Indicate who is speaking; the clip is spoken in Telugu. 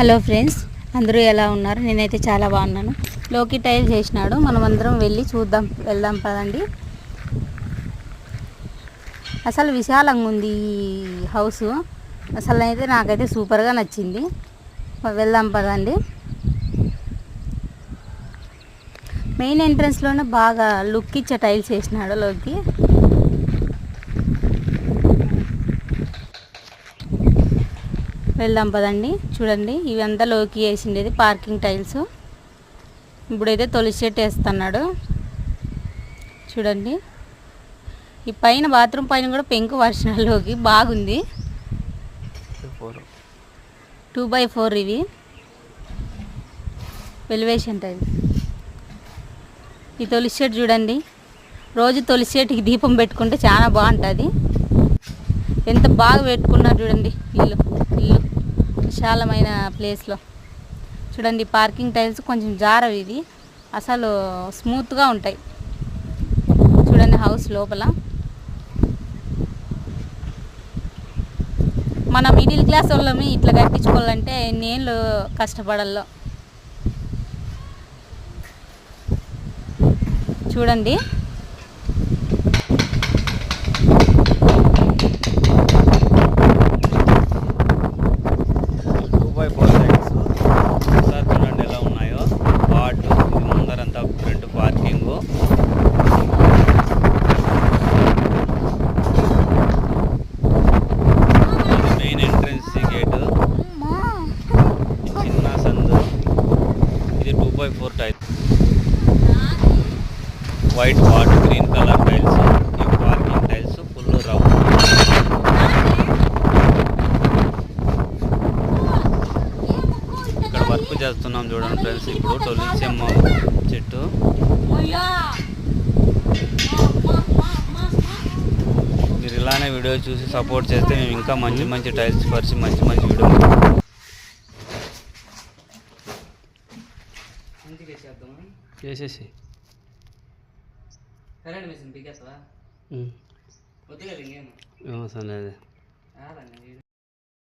Speaker 1: హలో ఫ్రెండ్స్ అందరూ ఎలా ఉన్నారు? నేనైతే చాలా బాగున్నాను. లోకి టైల్ చేసినాడు. మనం అందరం వెళ్ళి చూద్దాం వెళ్దాం పదండి. అసలు విశాలంగా ఉంది ఈ హౌస్. అసలు అయితే నాకైతే సూపర్గా నచ్చింది. వెళ్దాం పదండి. మెయిన్ ఎంట్రన్స్లోనే బాగా లుక్ ఇచ్చే టైల్స్ వేసినాడు లోకి. వెళ్దాం పదండి. చూడండి ఇవంతా లోకి వేసిండేది పార్కింగ్ టైల్స్. ఇప్పుడైతే తొలి షెట్ వేస్తున్నాడు. చూడండి. ఈ పైన బాత్రూమ్ పైన కూడా పెంకు వర్షాల్లోకి బాగుంది. టూ బై ఫోర్ ఇవి. వెలివేషన్ టైల్స్ ఈ తొలి షెట్ చూడండి. రోజు తొలి షెట్కి దీపం పెట్టుకుంటే చాలా బాగుంటుంది. ఎంత బాగా పెట్టుకున్నారు చూడండి ఇల్లు ఇల్లు. విశాలమైన ప్లేస్లో. చూడండి పార్కింగ్ టైల్స్ కొంచెం జారవి ఇది అసలు స్మూత్గా ఉంటాయి. చూడండి హౌస్ లోపల. మన మిడిల్ క్లాస్ వాళ్ళమి ఇట్లా కట్టించుకోవాలంటే ఎన్నేళ్ళు కష్టపడాలో చూడండి
Speaker 2: టూ బై ఫోర్ సైడ్స్ ఒకసారి చూడండి ఎలా ఉన్నాయో పార్ట్ ఇది ముందరంతా front parking main entrance gate చిన్న సందు ఇది two by four tiles white water green colour tiles ఈ పార్కింగ్ టైల్స్ ఫుల్ రౌండ్ ఇక్కడ వర్క్ చేస్తున్నాం చూడండి ఫ్రెండ్స్ ఇప్పుడు టొలిసియమ్మ చెట్టు. మీరు ఇలానే వీడియో చూసి సపోర్ట్ చేస్తే మేము ఇంకా మంచి మంచి టైల్స్ పరిచి మంచి మంచి వీడియో చేసేసి.
Speaker 3: కరెంట్ మిషన్ బిగ్గేస్తావా వద్దు కదా ఇంకేం
Speaker 2: ఏమవసరం లేదు
Speaker 3: రాదండి